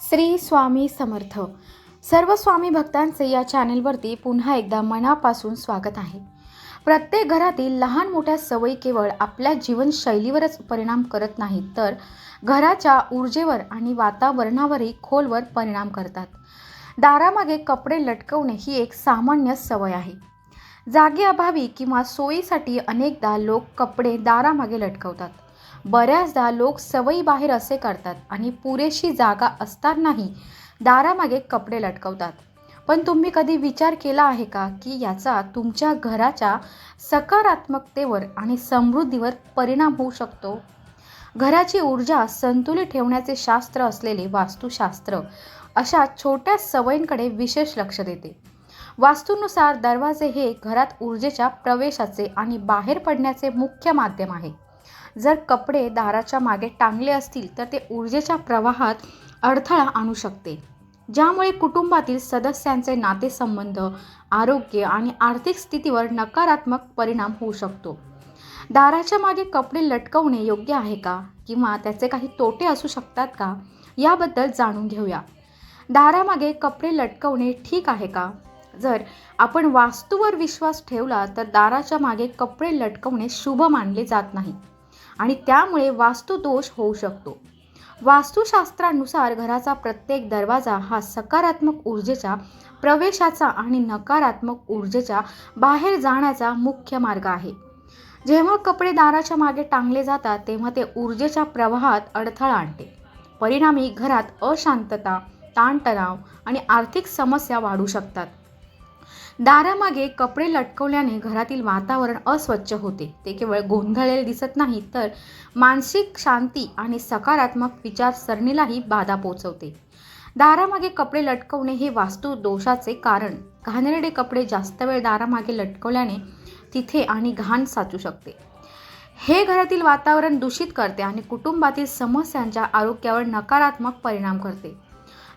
श्री स्वामी समर्थ. सर्व स्वामी भक्तांचे या चॅनेलवरती पुन्हा एकदा मनापासून स्वागत आहे. प्रत्येक घरातील लहान मोठ्या सवयी केवळ आपल्या जीवनशैलीवरच परिणाम करत नाहीत तर घराच्या ऊर्जेवर आणि वातावरणावरही खोलवर परिणाम करतात. दारामागे कपडे लटकवणे ही एक सामान्य सवय आहे. जागेअभावी किंवा सोयीसाठी अनेकदा लोक कपडे दारामागे लटकवतात. बऱ्याचदा लोक सवयी बाहेर असे करतात आणि पुरेशी जागा असतानाही दारामागे कपडे लटकवतात. पण तुम्ही कधी विचार केला आहे का की याचा तुमच्या घराच्या सकारात्मकतेवर आणि समृद्धीवर परिणाम होऊ शकतो? घराची ऊर्जा संतुलित ठेवण्याचे शास्त्र असलेले वास्तुशास्त्र अशा छोट्या सवयींकडे विशेष लक्ष देते. वास्तूनुसार दरवाजे हे घरात ऊर्जेच्या प्रवेशाचे आणि बाहेर पडण्याचे मुख्य माध्यम आहे. जर कपडे दाराच्या मागे टांगले असतील तर ते ऊर्जेच्या प्रवाहात अडथळा आणू शकते. ज्यामुळे कुटुंबातील सदस्यांचे नातेसंबंध आरोग्य आणि आर्थिक स्थितीवर नकारात्मक परिणाम होऊ शकतो. दाराच्या मागे कपडे लटकवणे योग्य आहे का? किंवा त्याचे काही तोटे असू शकतात का? याबद्दल जाणून घेऊया. दारामागे कपडे लटकवणे ठीक आहे का? जर आपण वास्तूवर विश्वास ठेवला तर दाराच्या मागे कपडे लटकवणे शुभ मानले जात नाही. आणि त्यामुळे वास्तुदोष होऊ शकतो. वास्तुशास्त्रानुसार घराचा प्रत्येक दरवाजा हा सकारात्मक ऊर्जेच्या प्रवेशाचा आणि नकारात्मक ऊर्जेच्या बाहेर जाण्याचा मुख्य मार्ग आहे. जेव्हा कपडे दाराच्या मागे टांगले जातात तेव्हा ते ऊर्जेच्या प्रवाहात अडथळा आणते. परिणामी घरात अशांतता ताणतणाव आणि आर्थिक समस्या वाढू शकतात. दारामागे कपडे लटकवल्याने घरातील वातावरण अस्वच्छ होते. ते केवळ गोंधळलेले दिसत नाही तर मानसिक शांती आणि सकारात्मक विचारसरणीलाही बाधा पोचवते दारामागे कपडे लटकवणे हे वास्तू दोषाचे कारण. घाणेरडे कपडे जास्त वेळ दारामागे लटकवल्याने तिथे आणि घाण साचू शकते. हे घरातील वातावरण दूषित करते आणि कुटुंबातील समस्यांच्या आरोग्यावर नकारात्मक परिणाम करते.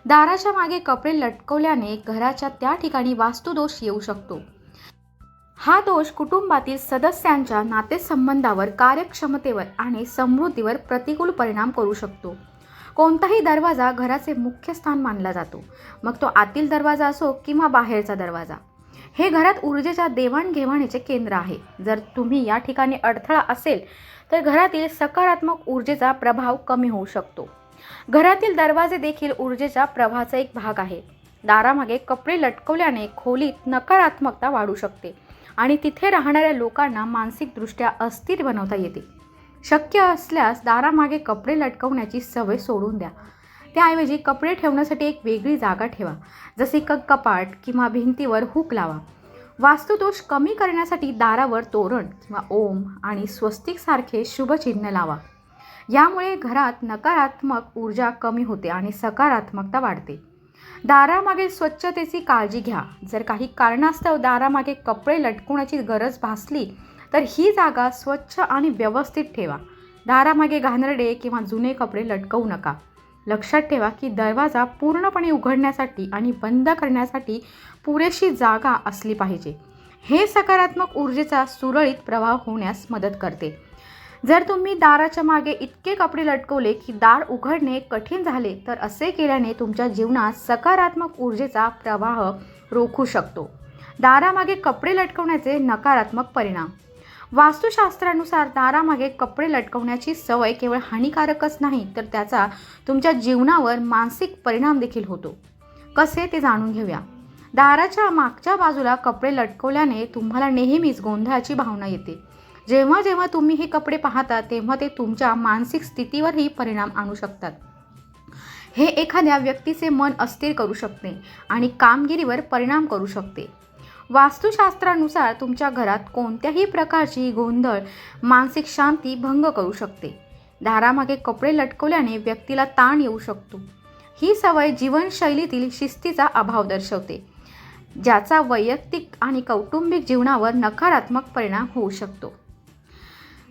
दाराच्या मागे कपडे लटकवल्याने घराच्या त्या ठिकाणी वास्तुदोष येऊ शकतो. हा दोष कुटुंबातील सदस्यांच्या नातेसंबंधावर कार्यक्षमतेवर आणि समृद्धीवर प्रतिकूल परिणाम करू शकतो. कोणताही दरवाजा घराचे मुख्य स्थान मानला जातो. मग तो आतील दरवाजा असो किंवा बाहेरचा दरवाजा. हे घरात ऊर्जेच्या देवाणघेवाणीचे केंद्र आहे. जर तुम्ही या ठिकाणी अडथळा असेल तर घरातील सकारात्मक ऊर्जेचा प्रभाव कमी होऊ शकतो. घरातील दरवाजे देखील ऊर्जेच्या प्रवाहाचा एक भाग आहे. दारामागे कपडे लटकवल्याने खोलीत नकारात्मकता वाढू शकते आणि तिथे राहणाऱ्या लोकांना मानसिकदृष्ट्या अस्थिर बनवता येते. शक्य असल्यास दारामागे कपडे लटकवण्याची सवय सोडून द्या. त्याऐवजी कपडे ठेवण्यासाठी एक वेगळी जागा ठेवा जसे क कपाट किंवा भिंतीवर हुक लावा. वास्तुदोष कमी करण्यासाठी दारावर तोरण किंवा ओम आणि स्वस्तिकसारखे शुभचिन्ह लावा. यामुळे घरात नकारात्मक ऊर्जा कमी होते आणि सकारात्मकता वाढते. दारामागे स्वच्छतेची काळजी घ्या. जर काही कारणास्तव दारामागे कपडे लटकवण्याची गरज भासली तर ही जागा स्वच्छ आणि व्यवस्थित ठेवा. दारामागे घाणेरडे किंवा जुने कपडे लटकवू नका. लक्षात ठेवा की दरवाजा पूर्णपणे उघडण्यासाठी आणि बंद करण्यासाठी पुरेशी जागा असली पाहिजे. हे सकारात्मक ऊर्जेचा सुरळीत प्रवाह होण्यास मदत करते. जर तुम्ही दाराच्या मागे इतके कपडे लटकवले की दार उघडणे कठीण झाले तर असे केल्याने तुमच्या जीवनात सकारात्मक ऊर्जेचा प्रवाह रोखू शकतो. दारामागे कपडे लटकवण्याचे नकारात्मक परिणाम. वास्तुशास्त्रानुसार दारामागे कपडे लटकवण्याची सवय केवळ हानिकारकच नाही तर त्याचा तुमच्या जीवनावर मानसिक परिणाम देखील होतो. कसे ते जाणून घेऊया. दाराच्या मागच्या बाजूला कपडे लटकवल्याने तुम्हाला नेहमीच गोंधळाची भावना येते. जेव्हा जेव्हा तुम्ही हे कपडे पाहता तेव्हा ते तुमच्या मानसिक स्थितीवरही परिणाम आणू शकतात. हे एखाद्या व्यक्तीचे मन अस्थिर करू शकते आणि कामगिरीवर परिणाम करू शकते. वास्तुशास्त्रानुसार तुमच्या घरात कोणत्याही प्रकारची गोंधळ मानसिक शांती भंग करू शकते. दारामागे कपडे लटकवल्याने व्यक्तीला ताण येऊ शकतो. ही सवय जीवनशैलीतील शिस्तीचा अभाव दर्शवते ज्याचा वैयक्तिक आणि कौटुंबिक जीवनावर नकारात्मक परिणाम होऊ शकतो.